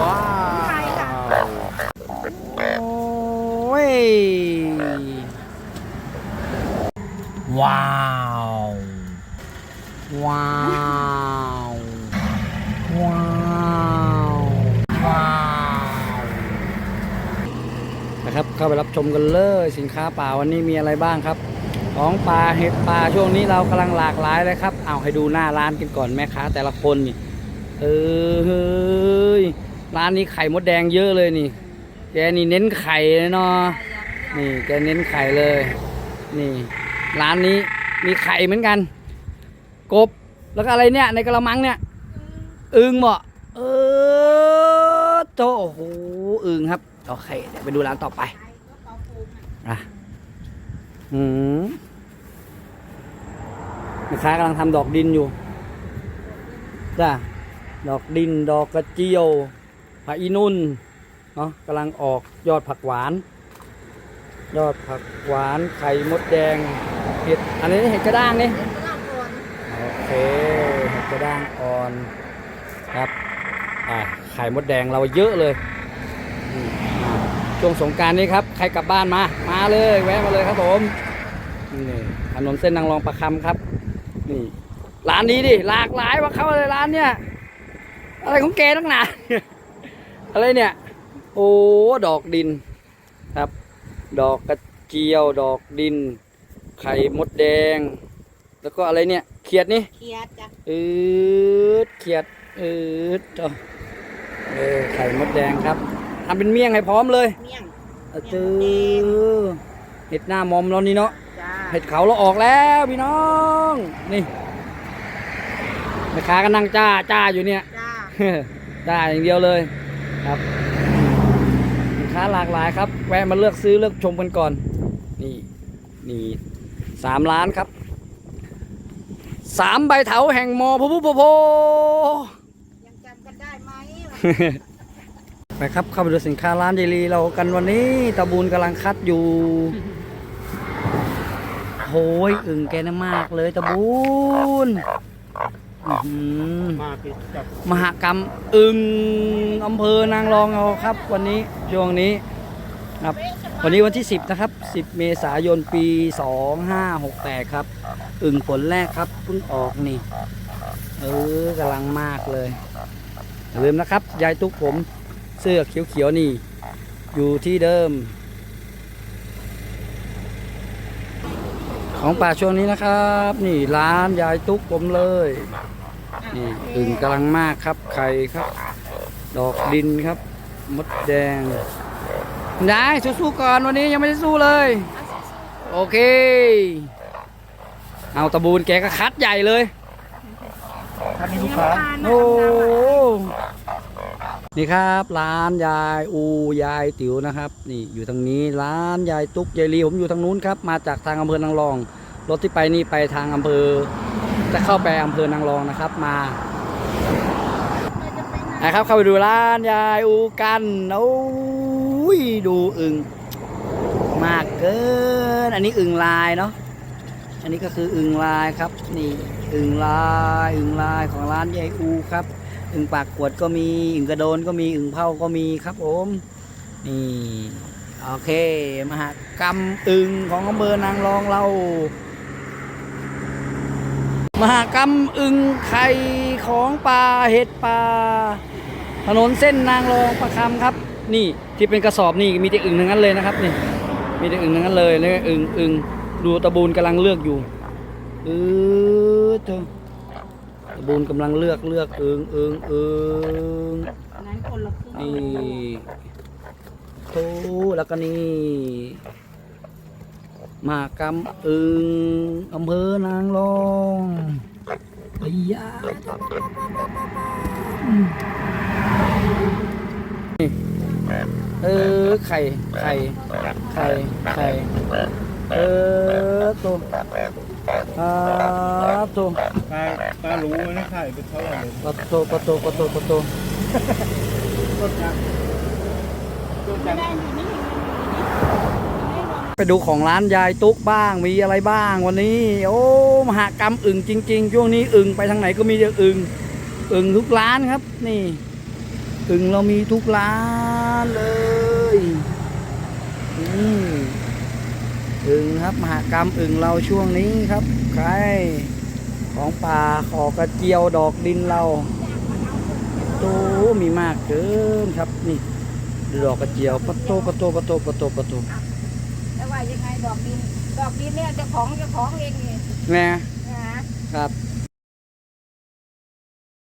ว้าไทยค่ะวโอ้ย ว้าว ว้าว ว้าวว้าวนะครับ เข้าไปรับชมกันเลยสินค้าป่าวันนี้มีอะไรบ้างครับ ของปลาเห็ดปลาช่วงนี้เรากำลังหลากหลายเลยครับ เอาให้ดูหน้าร้านกันก่อนแม่ค้าแต่ละคนนี่เออเฮ้ย ร้านนี้ไข่มดแดงเยอะเลยนี่ แกนี่เน้นไข่เลยเนาะนี่แกเน้นไข่เลย นี่ ร้านนี้มีไข่เหมือนกัน กบแล้วก็อะไรเนี่ย ในกระมังเนี่ยอึงเหมาะเออโตโอ้โหอึงครับโอเคเดี๋ยวไปดูร้านต่อไปอะอืมแม่ค้ากำลังทำดอกดินอยู่จ้าดอกดินดอกกระเจียว ผักอีนุ่นเนาะกำลังออกยอดผักหวาน ยอดผักหวานไข่มดแดงเห็ดอันนี้เห็ดกระด้างนี่โอเคเห็ดกระด้างอ่อนครับไข่มดแดงเราเยอะเลยช่วงสงการนี้ครับใครกลับบ้านมามาเลยแวะมาเลยครับผมนี่ถนนเส้นนางรองประคำครับนี่ร้านนี้ดิหลากหลายว่าเข้าเลยร้านเนี่ยอะไรของแกตั้งหนา อะไรเนี่ย โอ้ดอกดินครับ ดอกกระเจียว ดอกดิน ไข่มดแดง แล้วก็อะไรเนี่ยเขียดนี่เคียดจ้ะอืดเขียดอืดเอาเออไข่มดแดงครับทำเป็นเมี่ยงให้พร้อมเลยเมี่ยงเอาจือเห็ดหน้ามอมแล้วนี่เนาะจ้าเห็ดเขาเราออกแล้วพี่น้องนี่แม่ค้าก็นั่งจ้าจ้าอยู่เนี่ยจ้าได้อย่างเดียวเลย ครับสินค้าหลากหลายครับ แวะมาเลือกซื้อเลือกชมกันก่อน นี่นี่สามล้านครับสามใบเถาแห่งมอพะพุพะโพยังจำกันได้ไหมไปครับเข้าไปดูสินค้าร้านเจรีเรากันวันนี้ตะบูนกำลังคัดอยู่โอ้ยอึ่งแกน่ามากเลยตะบูน อื้อหือมาปิดกับมหกรรมอึงอำเภอนางรองเอาครับ วันนี้ช่วงนี้ครับ วันนี้วันที่ 10 นะครับ 10 เมษายนปี 2568 ครับ อึ่งผลแรกครับเพิ่งออกนี่ เออกำลังมากเลยอย่าลืมนะครับ ยายตุ๊กผมเสื้อเขียวๆนี่ อยู่ที่เดิม ของป่าช่วงนี้นะครับ นี่ร้านยายตุ๊กผมเลย นี่อึ่งกำลังมากครับไข่ครับ ดอกดินครับ มดแดงยายสู้ๆก่อนวันนี้ยังไม่ได้สู้เลย โอเค เอาตะบูนแกก็คัดใหญ่เลยท่านนี้ลูกค้าโอ้ นี่ครับร้านยายอูยายติ๋วนะครับ นี่อยู่ทางนี้ร้านยายตุ๊กยายลีผมอยู่ทางนู้นครับมาจากทางอำเภอนางรอง รถที่ไปนี่ไปทางอำเภอ จะเข้าไปอำเภอนางรองนะครับมานะครับเข้าไปดูร้านยายอูกันโอ้ยดูอึ่งมากเกิน อันนี้อึ่งลายเนาะอันนี้ก็คืออึ่งลายครับ นี่อึ่งลายอึ่งลายของร้านยายอูครับ อึ่งปากกวดก็มีอึ่งกระโดนก็มีอึ่งเผาก็มีครับผมนี่โอเคมหากรรมอึ่งของอำเภอนางรองเรา มหากรรมอึ่งไข่ของปลาเห็ดปลาถนนเส้นนางรองประคำครับ นี่ที่เป็นกระสอบนี่มีแต่อึ่งทั้งนั้นเลยนะครับนี่มีแต่อึ่งทั้งนั้นเลยนี่อึ่งอึ่งดูตะบูนกำลังเลือกอยู่เออเธอ บูนกำลังเลือกเลือกอึ่งอึ่งอึ่งอันนั้นคนละครึ่งนี่โอ้แล้วก็นี่มหากรรมอึ่งอำเภอนางรองไอ้ยาอืมนี่เออไข่ไข่ไข่ไข่เออตัว อ่าตัวป้าป้ารู้ไหมนะขายเป็นเท่าไหร่เลยปะโตปะโตปะโตปะโตต้นจักรต้นจักรได้อยู่นี่ไปดูของร้านยายตุ๊กบ้างมีอะไรบ้างวันนี้ โอ้มหากรรมอึ่งจริง ๆ ช่วงนี้อึ่งไปทางไหนก็มีแต่อึ่งอึ่งทุกร้านครับ นี่อึ่งเรามีทุกร้านเลย อืม อึ่งครับมหากรรมอึ่งเราช่วงนี้ครับใครของป่าขอกระเจียวดอกดินเราโตมีมากเกินครับนี่ดอกกระเจียวปะโตปะโตปะโตปะโตปะโตแต่ว่ายังไงดอกดินดอกดินเนี่ยเจ้าของเจ้าของเองนี่แม่นะครับเ